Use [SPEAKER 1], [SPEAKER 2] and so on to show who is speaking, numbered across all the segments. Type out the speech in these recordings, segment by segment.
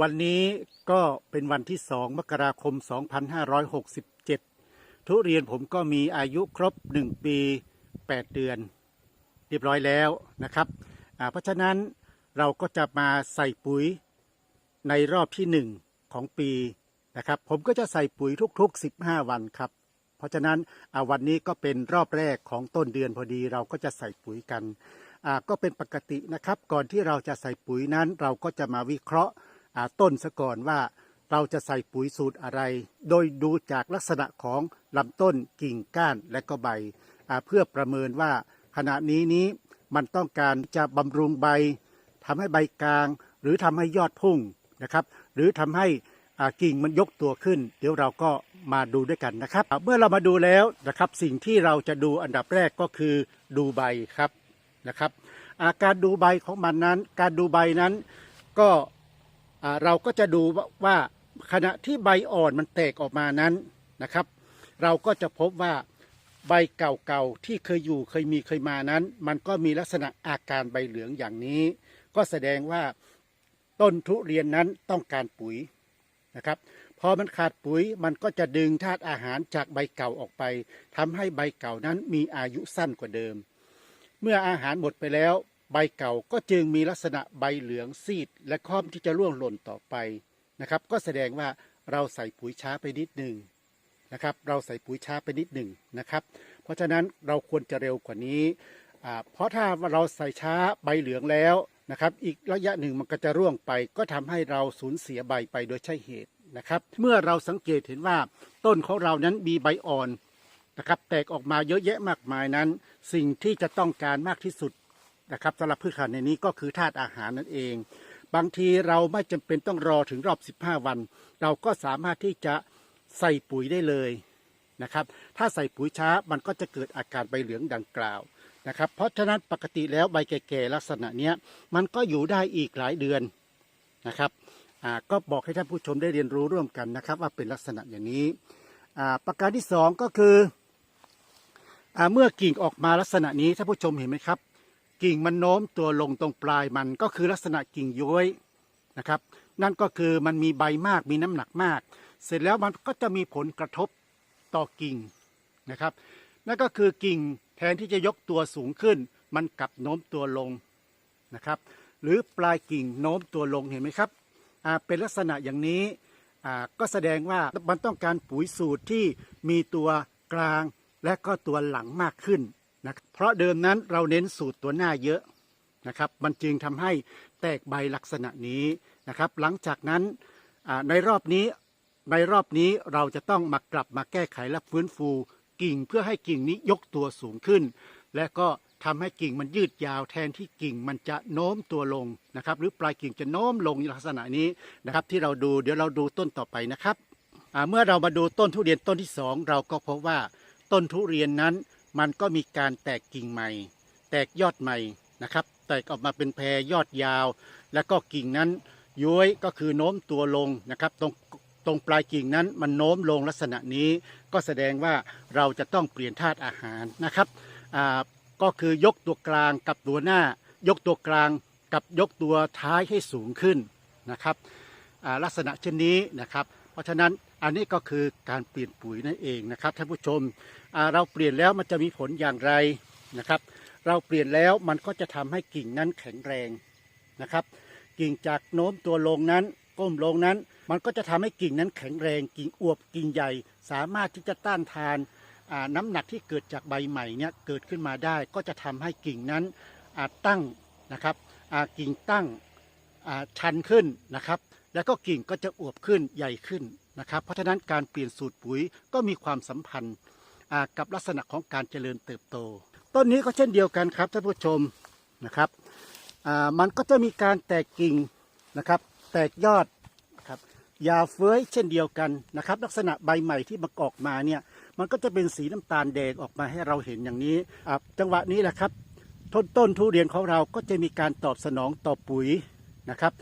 [SPEAKER 1] วันนี้ก็เป็นวันที่ 2 มกราคม 2567 ทุเรียนผมก็มีอายุครบ 1 ปี 8 เดือน เรียบร้อยแล้วนะครับ เพราะฉะนั้นเราก็จะมาใส่ปุ๋ยในรอบที่ 1 ของปีนะครับ ผมก็จะใส่ปุ๋ยทุกๆ 15 วันครับ เพราะฉะนั้นวันนี้ก็เป็นรอบแรกของต้นเดือนพอดี เราก็จะใส่ปุ๋ยกัน ก็เป็นปกตินะครับ ก่อนที่เราจะใส่ปุ๋ยนั้น เราก็จะมาวิเคราะห์ ต้นซะก่อนว่าเราจะใส่ปุ๋ยสูตรอะไร โดยดูจากลักษณะของลำต้นกิ่งก้านและก็ใบ เพื่อประเมินว่าขณะนี้นี้มันต้องการจะบำรุงใบทำให้ใบกลาง หรือทำให้ยอดพุ่งนะครับหรือทำให้กิ่งมันยกตัวขึ้น เดี๋ยวเราก็มาดูด้วยกันนะครับ เมื่อเรามาดูแล้วนะครับสิ่งที่เราจะดูอันดับแรกก็คือดูใบครับนะครับาการดูใบของมันนั้น การดูใบนั้นก็ เราก็จะดูว่าขณะที่ใบอ่อนมันแตกออกมานั้นนะครับ เราก็จะพบว่าใบเก่าๆที่เคยอยู่เคยมีเคยมานั้น มันก็มีลักษณะอาการใบเหลืองอย่างนี้ ก็แสดงว่าต้นทุเรียนนั้นต้องการปุ๋ยนะครับพอมันขาดปุ๋ยมันก็จะดึงธาตุอาหารจากใบเก่าออกไปทำให้ใบเก่านั้นมีอายุสั้นกว่าเดิม เมื่ออาหารหมดไปแล้ว ใบเก่าก็จึงมีลักษณะใบเหลืองซีด และค่อมที่จะร่วงหล่นต่อไปนะครับ ก็แสดงว่าเราใส่ปุ๋ยช้าไปนิดหนึ่งนะครับ เราใส่ปุ๋ยช้าไปนิดหนึ่งนะครับ เพราะฉะนั้นเราควรจะเร็วกว่านี้อ่าเพราะถ้าเราใส่ช้าใบเหลืองแล้วนะครับ อีกระยะหนึ่งมันก็จะร่วงไป ก็ทำให้เราสูญเสียใบไปโดยใช่เหตุนะครับ เมื่อเราสังเกตเห็นว่าต้นของเรานั้นมีใบอ่อนนะครับ แตกออกมาเยอะแยะมากมายนั้น สิ่งที่จะต้องการมากที่สุด นะครับสำหรับพืชขนาดในนี้ก็คือธาตุอาหารนั่นเอง บางทีเราไม่จำเป็นต้องรอถึงรอบ 15 วัน เราก็สามารถที่จะใส่ปุ๋ยได้เลยนะครับ ถ้าใส่ปุ๋ยช้ามันก็จะเกิดอาการใบเหลืองดังกล่าวนะครับ เพราะฉะนั้นปกติแล้วใบแก่ๆลักษณะเนี้ยมันก็อยู่ได้อีกหลายเดือนนะครับก็บอกให้ท่านผู้ชมได้เรียนรู้ร่วมกันนะครับ ว่าเป็นลักษณะอย่างนี้อาประการที่สองก็คืออเมื่อกิ่งออกมาลักษณะนี้ท่านผู้ชมเห็นไหมครับ กิ่งมันโน้มตัวลงตรงปลายมันก็คือลักษณะกิ่งย้อยนะครับ นั่นก็คือมันมีใบมากมีน้ำหนักมาก เสร็จแล้วมันก็จะมีผลกระทบต่อกิ่งนะครับ นั่นก็คือกิ่งแทนที่จะยกตัวสูงขึ้น มันกลับโน้มตัวลงนะครับ หรือปลายกิ่งโน้มตัวลงเห็นไหมครับอ่าเป็นลักษณะอย่างนี้อ่าก็แสดงว่ามันต้องการปุ๋ยสูตรที่มีตัวกลางและก็ตัวหลังมากขึ้น นะเพราะเดิมนั้นเราเน้นสูตรตัวหน้าเยอะนะครับ มันจึงทำให้แตกใบลักษณะนี้นะครับ หลังจากนั้นในรอบนี้ในรอบนี้เราจะต้องมากลับมาแก้ไขและฟื้นฟูกิ่งเพื่อให้กิ่งนี้ยกตัวสูงขึ้น และก็ทำให้กิ่งมันยืดยาวแทนที่กิ่งมันจะโน้มตัวลงนะครับ หรือปลายกิ่งจะโน้มลงในลักษณะนี้นะครับ ที่เราดูเดี๋ยวเราดูต้นต่อไปนะครับเมื่อเรามาดูต้นทุเรียนต้นที่สองเราก็พบว่าต้นทุเรียนนั้น มันก็มีการแตกกิ่งใหม่ แตกยอดใหม่นะครับ แตกออกมาเป็นแพรยอดยาว แล้วก็กิ่งนั้นย้วยก็คือโน้มตัวลงนะครับ ตรงตรงปลายกิ่งนั้นมันโน้มลงลักษณะนี้ ก็แสดงว่าเราจะต้องเปลี่ยนธาตุอาหารนะครับอ่าก็คือยกตัวกลางกับตัวหน้า ยกตัวกลางกับยกตัวท้ายให้สูงขึ้นนะครับอ่าลักษณะเช่นนี้นะครับ เพราะฉะนั้นอันนี้ก็คือการเปลี่ยนปุ๋ยนั่นเองนะครับท่านผู้ชม เราเปลี่ยนแล้วมันจะมีผลอย่างไรนะครับ เราเปลี่ยนแล้วมันก็จะทำให้กิ่งนั้นแข็งแรงนะครับ กิ่งจากโน้มตัวลงนั้นก้มลงนั้น มันก็จะทำให้กิ่งนั้นแข็งแรง กิ่งอวบกิ่งใหญ่ สามารถที่จะต้านทานน้ำหนักที่เกิดจากใบใหม่เนี่ยเกิดขึ้นมาได้ ก็จะทำให้กิ่งนั้นตั้งนะครับกิ่งตั้งชันขึ้นนะครับ แล้วก็กิ่งก็จะอวบขึ้นใหญ่ขึ้นนะครับ เพราะฉะนั้นการเปลี่ยนสูตรปุ๋ยก็มีความสัมพันธ์ กับลักษณะของการเจริญเติบโต ต้นนี้ก็เช่นเดียวกันครับท่านผู้ชมนะครับมันก็จะมีการแตกกิ่งนะครับ แตกยอดครับยาวเฟ้ยเช่นเดียวกันนะครับ ลักษณะใบใหม่ที่มันออกมาเนี่ยมันก็จะเป็นสีน้ำตาลแดงออกมาให้เราเห็นอย่างนี้จังหวะนี้แหละครับต้นต้นทุเรียนของเราก็จะมีการตอบสนองต่อปุ๋ยนะครับ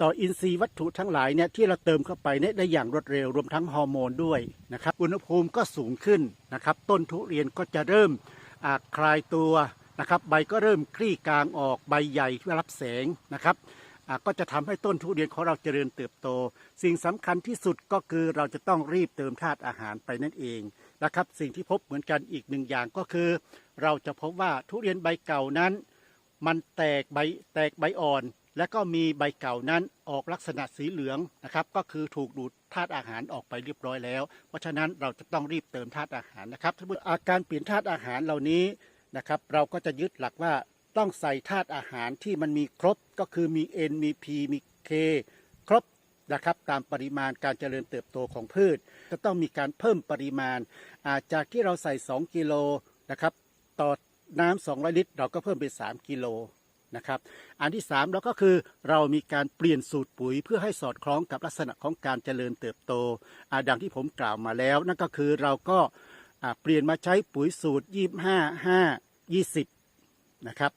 [SPEAKER 1] ต่ออินทรีย์วัตถุทั้งหลายเนี่ยที่เราเติมเข้าไปเนี่ยได้อย่างรวดเร็วรวมทั้งฮอร์โมนด้วยนะครับอุณหภูมิก็สูงขึ้นนะครับต้นทุเรียนก็จะเริ่มคลายตัวนะครับใบก็เริ่มคลี่กลางออกใบใหญ่ที่รับแสงนะครับก็จะทำให้ต้นทุเรียนของเราเจริญเติบโต สิ่งสำคัญที่สุดก็คือเราจะต้องรีบเติมธาตุอาหารไปนั่นเองนะครับสิ่งที่พบเหมือนกันอีกหนึ่งอย่างก็คือ เราจะพบว่าทุเรียนใบเก่านั้น มันแตกใบแตกใบอ่อน และก็มีใบเก่านั้นออกลักษณะสีเหลืองนะครับ ก็คือถูกดูดธาตุอาหารออกไปเรียบร้อยแล้ว เพราะฉะนั้นเราจะต้องรีบเติมธาตุอาหารนะครับถ้าอาการเปลี่ยนธาตุอาหารเหล่านี้นะครับ เราก็จะยึดหลักว่าต้องใส่ธาตุอาหารที่มันมีครบก็คือมี N มี P มี K ครบนะครับตามปริมาณการเจริญเติบโตของพืช จะต้องมีการเพิ่มปริมาณอ่าจากที่เราใส่ 2 กิโลนะครับต่อน้ำ200 ลิตร เราก็เพิ่มเป็น 3 กิโล นะครับ อันที่3เราก็คือเรามีการเปลี่ยนสูตรปุ๋ย เพื่อให้สอดคล้องกับลักษณะของการเจริญเติบโตอาดังที่ผมกล่าวมาแล้ว นั่นก็คือเราก็เปลี่ยนมาใช้ปุ๋ยสูตร 25 5 20 นะครับ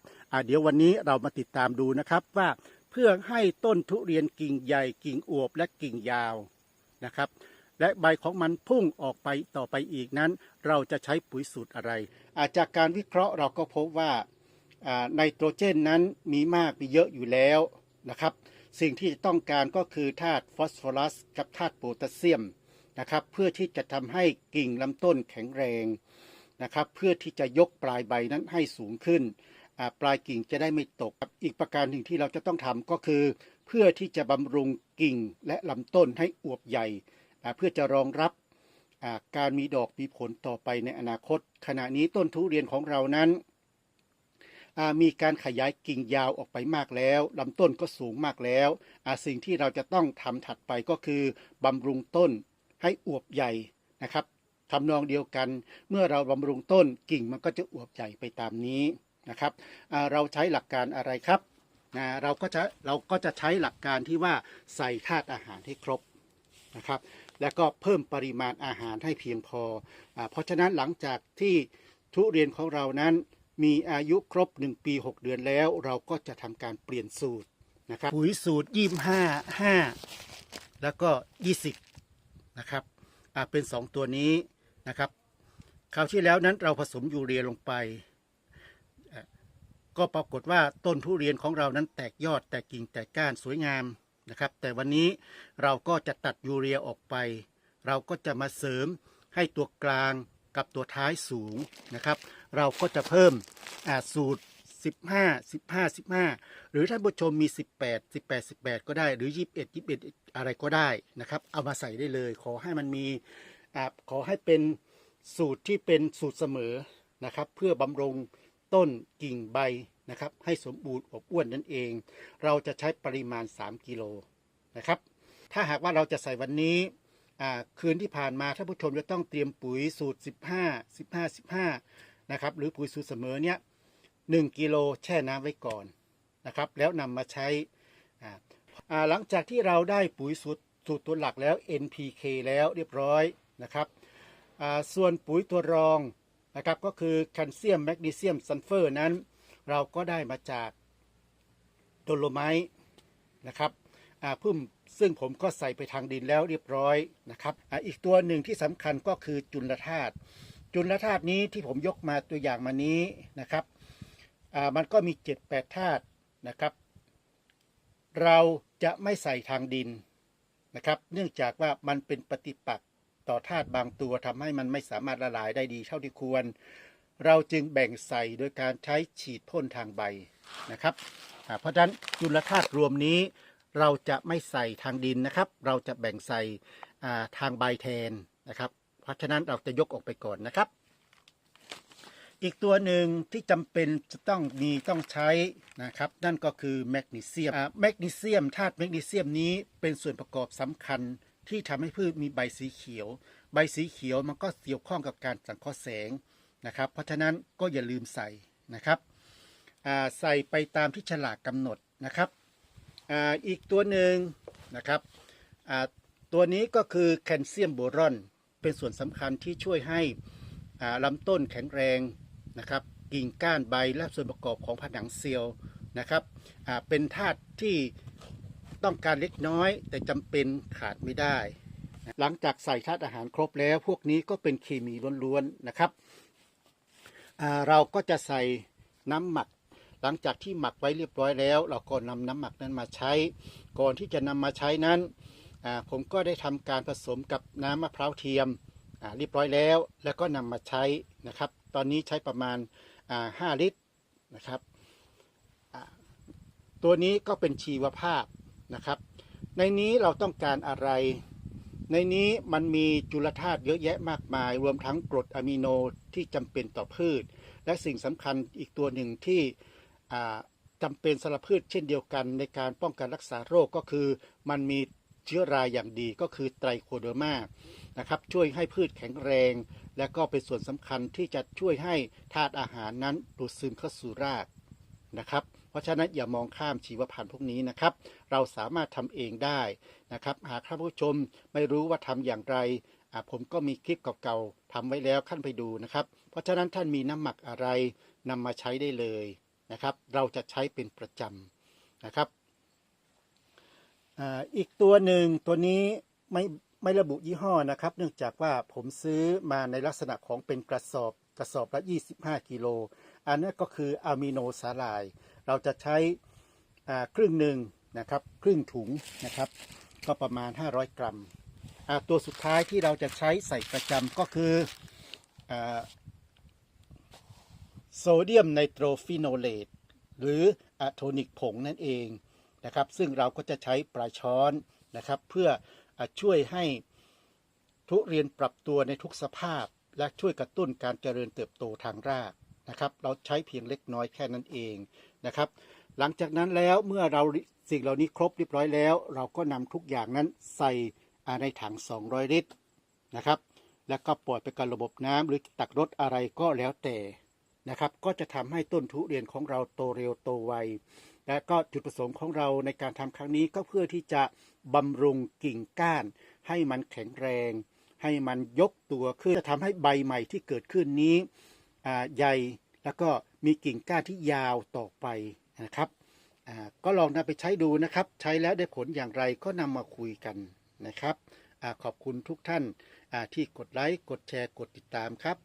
[SPEAKER 1] เดี๋ยววันนี้เรามาติดตามดูนะครับว่าเพื่อให้ต้นทุเรียนกิ่งใหญ่กิ่งอวบและกิ่งยาวนะครับ และใบของมันพุ่งออกไปต่อไปอีกนั้น เราจะใช้ปุ๋ยสูตรอะไร อาจากการวิเคราะห์เราก็พบว่า ไนโตรเจนนั้นมีมากมีเยอะอยู่แล้วนะครับ สิ่งที่จะต้องการก็คือธาตุฟอสฟอรัส กับธาตุโพแทสเซียมนะครับเพื่อที่จะทำให้กิ่งลำต้นแข็งแรงนะครับเพื่อที่จะยกปลายใบนั้นให้สูงขึ้น ปลายกิ่งจะได้ไม่ตก อีกประการหนึ่งที่เราจะต้องทำก็คือ เพื่อที่จะบำรุงกิ่งและลำต้นให้อวบใหญ่ เพื่อจะรองรับการมีดอกมีผลต่อไปในอนาคต ขณะนี้ต้นทุเรียนของเรานั้น มีการขยายกิ่งยาวออกไปมากแล้วลำต้นก็สูงมากแล้ว สิ่งที่เราจะต้องทำถัดไปก็คือบำรุงต้นให้อวบใหญ่นะครับทำนองเดียวกัน เมื่อเราบำรุงต้นกิ่งมันก็จะอวบใหญ่ไปตามนี้นะครับเราใช้หลักการอะไรครับนะเราก็จะเราก็จะใช้หลักการที่ว่าใส่ธาตุอาหารให้ครบนะครับ แล้วก็เพิ่มปริมาณอาหารให้เพียงพออเพราะฉะนั้นหลังจากที่ทุเรียนของเรานั้น มีอายุครบ 1 ปี 6 เดือนแล้ว เราก็จะทำการเปลี่ยนสูตรนะครับปุ๋ยสูตร 25 5 แล้วก็ 20 นะครับเป็น 2 ตัวนี้นะครับคราวที่แล้วนั้นเราผสมยูเรียลงไป ก็ปรากฏว่าต้นทุเรียนของเรานั้นแตกยอดแตกกิ่งแตกก้านสวยงามนะครับ แต่วันนี้เราก็จะตัดยูเรียออกไป เราก็จะมาเสริมให้ตัวกลางกับตัวท้ายสูงนะครับ เราก็จะเพิ่มอ่าสูตร 15 15 15 หรือท่านผู้ชมมี 18 18 18 ก็ได้หรือ 21 21 อะไรก็ได้นะครับ เอามาใส่ได้เลย ขอให้มันมีอขอให้เป็นสูตรที่เป็นสูตรเสมอนะครับ เพื่อบำรุงต้นกิ่งใบนะครับ ให้สมบูรณ์อบอ้วนนั่นเอง เราจะใช้ปริมาณ 3 กิโลนะครับ ถ้าหากว่าเราจะใส่วันนี้คืนที่ผ่านมาท่านผู้ชมจะต้องเตรียมปุ๋ยสูตร 15 15 15 นะครับ หรือปุ๋ยสูตรเสมอเนี่ย1กิโลแช่น้ำไว้ก่อนนะครับ แล้วนำมาใช้อ่าหลังจากที่เราได้ปุ๋ยสูตรสูตรตัวหลักแล้ว NPK แล้วเรียบร้อยนะครับอ่าส่วนปุ๋ยตัวรองนะครับก็คือแคลเซียมแมกนีเซียมซัลเฟอร์นั้น เราก็ได้มาจากโดโลไมต์นะครับอ่าพึ่มซึ่งผมก็ใส่ไปทางดินแล้วเรียบร้อยนะครับอ่าอีกตัวหนึ่งที่สำคัญก็คือจุลธาตุ จุลธาตุนี้ที่ผมยกมาตัวอย่างมานี้นะครับมันก็มี 7-8ธาตุนะครับ เราจะไม่ใส่ทางดินนะครับ เนื่องจากว่ามันเป็นปฏิปักษ์ต่อธาตุบางตัวทำให้มันไม่สามารถละลายได้ดีเท่าที่ควร เราจึงแบ่งใส่โดยการใช้ฉีดพ่นทางใบนะครับ เพราะฉะนั้นจุลธาตุรวมนี้ เราจะไม่ใส่ทางดินนะครับ เราจะแบ่งใส่ทางใบแทนนะครับ เพราะฉะนั้นเราจะยกออกไปก่อนนะครับ อีกตัวหนึ่งที่จำเป็นจะต้องมีต้องใช้นะครับ นั่นก็คือแมกนีเซียมแมกนีเซียมธาตุแมกนีเซียมนี้เป็นส่วนประกอบสำคัญที่ทำให้พืชมีใบสีเขียว ใบสีเขียวมันก็เกี่ยวข้องกับการสังเคราะห์แสงนะครับ เพราะฉะนั้นก็อย่าลืมใส่นะครับใส่ไปตามที่ฉลากกำหนดนะครับออีกตัวหนึ่งนะครับตัวนี้ก็คือแคลเซียมโบรอน เป็นส่วนสำคัญที่ช่วยให้อ่าลำต้นแข็งแรงนะครับกิ่งก้านใบและส่วนประกอบของผนังเซลล์นะครับเป็นธาตุที่ต้องการเล็กน้อย แต่จำเป็นขาดไม่ได้ หลังจากใส่ธาตุอาหารครบแล้ว พวกนี้ก็เป็นเคมีล้วนๆนะครับเราก็จะใส่น้ำหมัก หลังจากที่หมักไว้เรียบร้อยแล้ว เราก็นำน้ำหมักนั้นมาใช้ ก่อนที่จะนำมาใช้นั้น ผมก็ได้ทำการผสมกับน้ำมะพร้าวเทียมเรียบร้อยแล้ว แล้วก็นำมาใช้นะครับ ตอนนี้ใช้ประมาณ 5 ลิตรนะครับ ตัวนี้ก็เป็นชีวภาพนะครับ ในนี้เราต้องการอะไร ในนี้มันมีจุลธาตุเยอะแยะมากมาย รวมทั้งกรดอะมิโนที่จำเป็นต่อพืช และสิ่งสำคัญอีกตัวหนึ่งที่จำเป็นสำหรับพืชเช่นเดียวกันในการป้องกันรักษาโรคก็คือ มันมี เชื้อราอย่างดีก็คือไตรโคเดอร์มานะครับช่วยให้พืชแข็งแรง และก็เป็นส่วนสำคัญที่จะช่วยให้ธาตุอาหารนั้นดูดซึมเข้าสู่รากนะครับเพราะฉะนั้นอย่ามองข้ามชีวพันธุ์พวกนี้นะครับ เราสามารถทำเองได้นะครับ หากท่านผู้ชมไม่รู้ว่าทำอย่างไร ผมก็มีคลิปเก่าๆทำไว้แล้วขั้นไปดูนะครับ เพราะฉะนั้นท่านมีน้ำหมักอะไรนำมาใช้ได้เลยนะครับ เราจะใช้เป็นประจำนะครับ อีกตัวหนึ่งตัวนี้ไม่ไม่ระบุยี่ห้อนะครับ เนื่องจากว่าผมซื้อมาในลักษณะของเป็นกระสอบกระสอบละ 25 กิโล อันนั้นก็คืออะมิโนสาลาย เราจะใช้ครึ่งหนึ่งนะครับครึ่งถุงนะครับ ก็ประมาณ 500 กรัม ตัวสุดท้ายที่เราจะใช้ใส่ประจำก็คือโซเดียมไนโตรฟิโนเลตหรืออะโทนิกผงนั่นเอง นะครับ ซึ่งเราก็จะใช้ปลายช้อนนะครับ เพื่ออช่วยให้ทุเรียนปรับตัวในทุกสภาพ และช่วยกระตุ้นการเจริญเติบโตทางรากนะครับ เราใช้เพียงเล็กน้อยแค่นั้นเองนะครับ หลังจากนั้นแล้วเมื่อเราสิ่งเหล่านี้ครบเรียบร้อยแล้ว เราก็นำทุกอย่างนั้นใส่ในถัง 200 ลิตรนะครับ แล้วก็ปล่อยไปกับระบบน้ำหรือตักรดอะไรก็แล้วแต่นะครับ ก็จะทำให้ต้นทุเรียนของเราโตเร็วโตไว และก็จุดประสงค์ของเราในการทำครั้งนี้ก็เพื่อที่จะบำรุงกิ่งก้าน ให้มันแข็งแรง ให้มันยกตัวขึ้นจะทำให้ใบใหม่ที่เกิดขึ้นนี้ใหญ่แล้วก็มีกิ่งก้านที่ยาวต่อไปนะครับก็ลองนำไปใช้ดูนะครับ ใช้แล้วได้ผลอย่างไรก็นำมาคุยกันนะครับอขอบคุณทุกท่านที่กดไลค์กดแชร์กดติดตามครับ